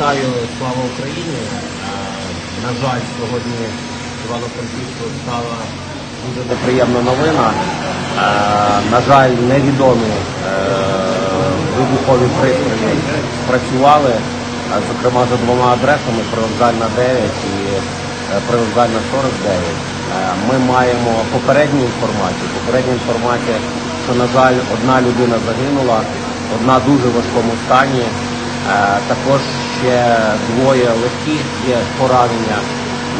Вітаю, слава Україні. Е, На жаль, сьогодні Івано-Франківську стала дуже неприємна новина. Е, На жаль, невідомі е, вибухові пристрої працювали, зокрема за двома адресами Привокзальна 9 і Привокзальна 49. Е, Ми маємо попередню інформацію. Попередня інформація, що, на жаль, одна людина загинула, одна дуже важкому стані. Е, Також ще двоє легких є поранення.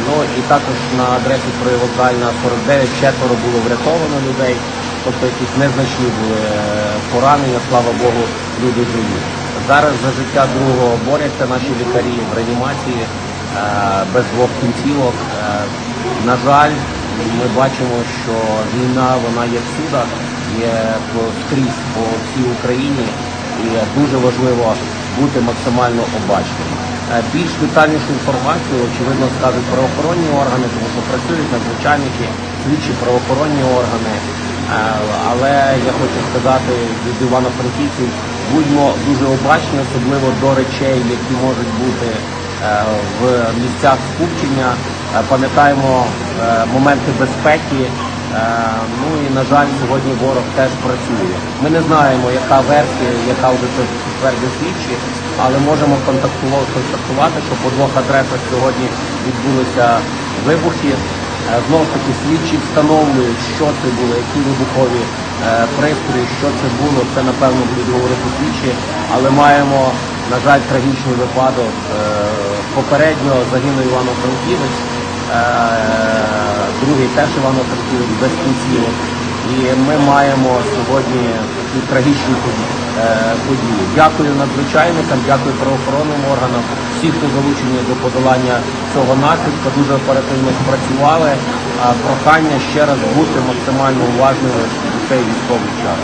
Ну і також на адресі привокзальна 49 четверо було врятовано людей, тобто якісь незначні були е, поранення, слава Богу, люди живі. Зараз за життя другого борються наші лікарі в реанімації е, без двох кінцівок. На жаль, ми бачимо, що війна вона є всюди, є скрізь по всій Україні і дуже важливо бути максимально обачним. Е, Більш детальнішу інформацію, очевидно, скажуть правоохоронні органи, тому що працюють надзвичайники, слідчі правоохоронні органи. Е, Але я хочу сказати від Івано-Франківців, будьмо дуже обачні, особливо до речей, які можуть бути е, в місцях скупчення. Пам'ятаємо моменти безпеки. Е, Ну і на жаль, сьогодні ворог теж працює. Ми не знаємо, яка версія, яка вже це підтвердить слідчі, але можемо контактувати, що по двох адресах сьогодні відбулися вибухи. Е, Знову ж таки, слідчі встановлюють, що це було, які вибухові е, пристрої, що це було. Це напевно будуть говорити слідчі, але маємо, на жаль, трагічний випадок. Попередньо загинув Івано-Франківець. Е, другий теж Івано-Франківець без кінцівок. І ми маємо сьогодні такі трагічні події. е. Дякую надзвичайникам, дякую правоохоронним органам, всі, хто залучені до подолання цього наслідка, дуже оперативно спрацювали. Прохання ще раз бути максимально уважними в цей військовий час.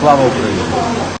Слава Україні!